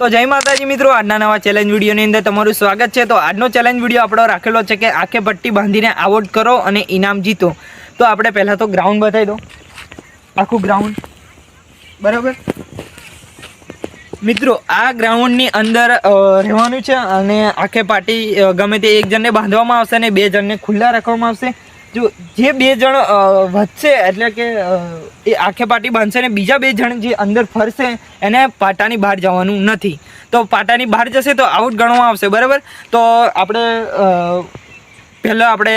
તો જય માતાજી મિત્રો, આજના નવા ચેલેન્જ વિડીયોની અંદર તમારું સ્વાગત છે. તો આજનો ચેલેન્જ વીડિયો આપણો રાખેલો છે કે આખે પટ્ટી બાંધીને આવોટ કરો અને ઇનામ જીતો. તો આપણે પહેલાં તો ગ્રાઉન્ડ બતાવી દો આખું ગ્રાઉન્ડ બરાબર? મિત્રો, આ ગ્રાઉન્ડની અંદર રહેવાનું છે અને આખે પાર્ટી ગમે તે એક જણને બાંધવામાં આવશે અને બે જણને ખુલ્લા રાખવામાં આવશે. જો જે બે જણ વધશે એટલે કે એ આખે પાટી બાંધશે ને બીજા બે જણ જે અંદર ફરશે, એને પાટાની બહાર જવાનું નથી. તો પાટાની બહાર જશે તો આઉટ ગણવામાં આવશે, બરાબર? તો આપણે પહેલાં આપણે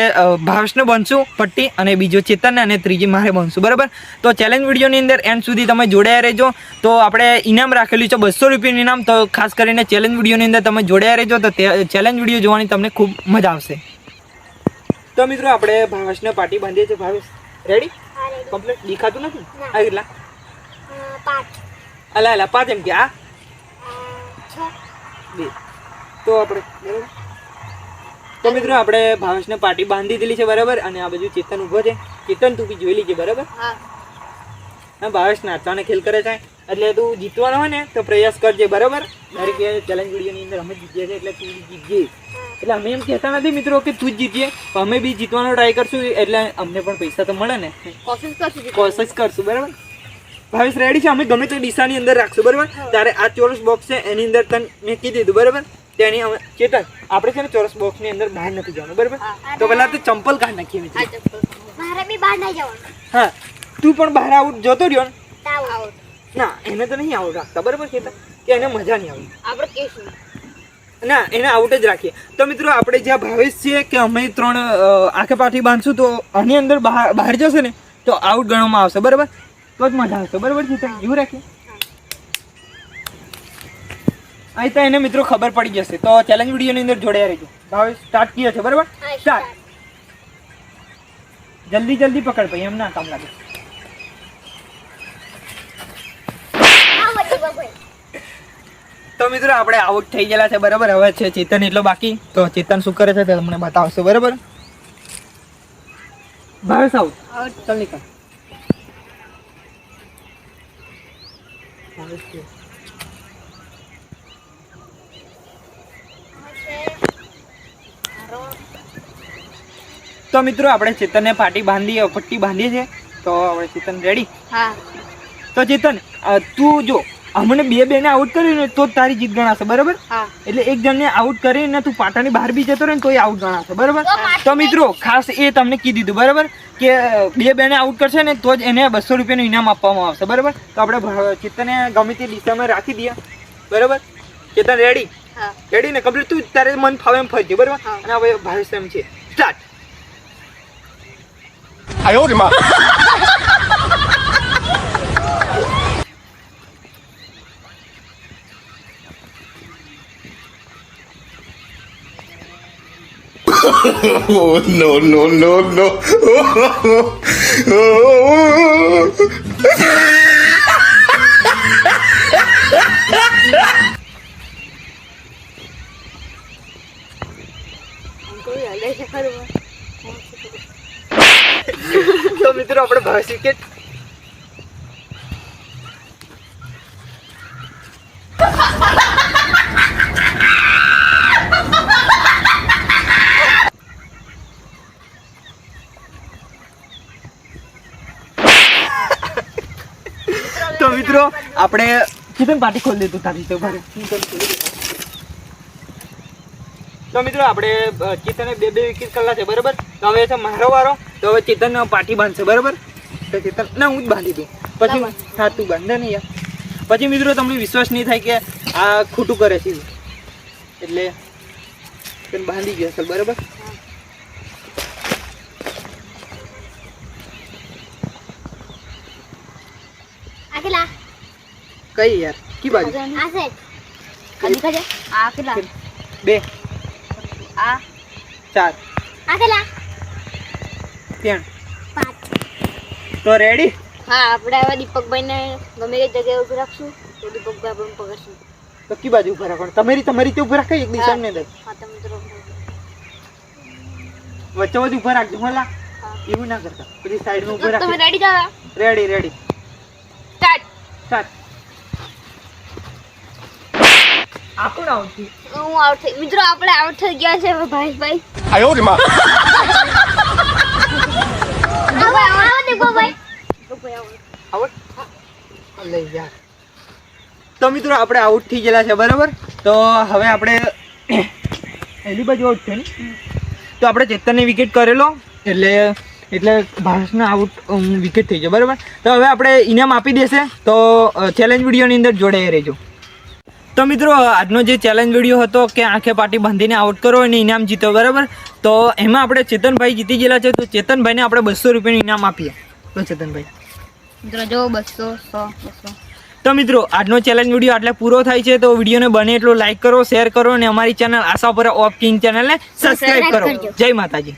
ભાવસને બનશું, પટ્ટી અને બીજો ચેતનને અને ત્રીજી મારે બનશું, બરાબર? તો ચેલેન્જ વિડીયોની અંદર એન્ડ સુધી તમે જોડાયા રહેજો. તો આપણે ઇનામ રાખેલું છે બસો રૂપિયાનું ઇનામ, તો ખાસ કરીને ચેલેન્જ વિડીયોની અંદર તમે જોડાયા રહેજો, તો ચેલેન્જ વીડિયો જોવાની તમને ખૂબ મજા આવશે. તો મિત્રો આપણે ભાવેશને પાટી બાંધીએ છીએ. ભાવેશ રેડી કમ્પ્લીટ દેખાતું નથી? આ કેટલા? અલા અલા પાંચ એમ કે આ બે. તો આપણે બરાબર? તો મિત્રો આપણે ભાવેશને પાર્ટી બાંધી દીધી છે બરાબર? અને આ બાજુ ચેતન ઊભો છે. ચેતન તું બી જોઈ લીજે બરાબર? હા. ભાવેશ નાચવાને ખેલ કરે છે. એટલે તું જીતવાનો હોય ને તો પ્રયાસ કરજે બરાબર? દરેક ચેલેન્જ વિડીયોની અંદર અમે જીતીએ છીએ એટલે તું જીતજે. એટલે અમે એમ કહેતા નથી મિત્રો કે તું જ જીતીએ. અમે બી જીતવાનો ટ્રાય કરશું એટલે અમને પણ પૈસા તો મળે ને. કોશિશ કરશું કોશિશ કરશું બરાબર? ભાવેશ રેડી છે? અમે ગમે તે દિશાની અંદર રાખશું બરાબર? તારે આ ચોરસ બોક્સ છે એની અંદર તને મેં કીધી દીધું બરાબર? તેની અમે ચેતન આપણે છે ને ચોરસ બોક્સની અંદર બહાર નથી જવાનું બરાબર? તો પહેલાં તો ચંપલ કાઢ નાખીએ મિત્રો હા તું પણ બહાર આઉટ જતો રહ્યો ને? ના એને તો નહીં આઉટ રાખતા બરાબર ચેતન? કે એને મજા નહીં આવી આપણે કેશું ના એને આઉટ જ રાખીએ. તો મિત્રો આપણે જ્યાં ભાવેશ છીએ કે અમે ત્રણ આખે પાઠી બાંધશું તો આની અંદર બહાર બહાર જશે ને તો આઉટ ગણવામાં આવશે. બરાબર? તો જ મજા આવશે. બરાબર છે એવું રાખીએ? અહીં તો એને મિત્રો ખબર પડી જશે તો ચેલેન્જ વિડીયોની અંદર જોડાયા રહેજો. ભાવેશ સ્ટાર્ટ કીએ છે. બરાબર? સ્ટાર્ટ જલ્દી જલ્દી પકડ ભાઈ એમ ના કામ લાગે હા વચ્ચે બગોય તો મિત્રો આપણે આઉટ થઈ ગયેલા છે બરાબર? હવે છે ચેતન એટલો બાકી. તો ચેતન શું કરે છે તે તમને બતાવશે બરાબર? ભાવેશ આઉટ ચાલ નીકળ. તો મિત્રો આપણે ચેતનને પાટી બાંધી પટ્ટી બાંધીએ છે. તો આપણે ચેતન રેડી હા. તો ચેતન તું જો અમને બે બેને આઉટ કર્યું ને તો તારી જીત ગણાશે બરાબર? એટલે એક જણને આઉટ કરીને તું પાટાની બહાર બી જતો રહે ને તોય આઉટ ગણાશે બરાબર? તો મિત્રો ખાસ એ તમને કીધું દીધું બરાબર? કે બે બેને આઉટ કરશે ને તો જ એને બસો રૂપિયાનું ઇનામ આપવામાં આવશે બરાબર? તો આપણે ચિત્તને ગમે તે દિશામાં રાખી દઈએ બરાબર? ચિત્તન રેડી હા. રેડી ને કમ્પ્લીટ તું તારે મન ફાવે એમ ફરજે બરાબર. અને હવે ભાવેશ એમ છે. Start 哎 Oh no no no no! કોઈ હલે છે ખરું તો મિત્રો આપણે ભાવેશ વિકેટ તો મિત્રો આપણે ચિકન પાર્ટી ખોલી દીધું તારી તો તો મિત્રો આપણે ચિતને બે બે વિકેટ કરેલા છે બરાબર? તો હવે છે મારો વારો તો હવે ચેતન પાર્ટી બાંધશે બરાબર? તો ચેતન ના હું જ બાંધી દઉં. પછી હા તું બાંધે નહીં યાર. પછી મિત્રો તમને વિશ્વાસ નહીં થાય કે આ ખોટું કરે છે. એટલે બાંધી ગયો છે બરાબર આ કેટલા કઈ યાર? કી બાજુ? આ સેટ આ નીકળે આ કેટલા? બે. આ? ચાર. આ કેટલા? ત્રણ. પાંચ. તો રેડી હા આપણે હવે દીપકભાઈને ગમે તે જગ્યાએ ઊભી રાખશું તો દીપકભાઈ આપણને પકડશું. તો કી બાજુ ઊભા રાખવાનું? તમારી તમારી તે ઊભા રાખાય એક દિશાની અંદર? હા તમે તો વચ્ચે વચ્ચે ઊભા રાખજો હોલા એવું ના કરતા. પછી સાઈડમાં ઊભા તમે રાખજો. Ready ready ready start start આ કોણ હું આઉટ થઈ મિત્રો આપણે આઉટ થઈ ગયા છે ભાઈ ભાઈ આયો રે માં. ભાઈ આવો લઈ જા તો મિત્રો આપણે આઉટ થઈ ગયેલા છે બરાબર? તો હવે આપણે પહેલી બાજુ આઉટ છે તો આપણે ચેતનને વિકેટ કરેલો એટલે એટલે ભારતને આઉટ વિકેટ થઈ ગયો બરાબર? તો હવે આપણે ઇનામ આપી દેશે. તો ચેલેન્જ વિડીયોની અંદર જોડાઈ રહેજો. તો મિત્રો આજનો જે ચેલેન્જ વીડિયો હતો કે આંખે પાટી બાંધીને આઉટ કરો અને ઇનામ જીતો બરાબર? તો એમાં આપણે ચેતનભાઈ જીતી ગયેલા છે. તો ચેતનભાઈને આપણે બસો રૂપિયાનું ઇનામ આપીએ. તો ચેતનભાઈ. મિત્રો જો બસો સો બસો. તો મિત્રો આજનો ચેલેન્જ વીડિયો આટલે પૂરો થાય છે. તો વિડીયોને બને એટલો લાઇક કરો શેર કરો અને અમારી ચેનલ આશા પર ઓફ કિંગ ચેનલને સબસ્ક્રાઈબ કરો. જય માતાજી.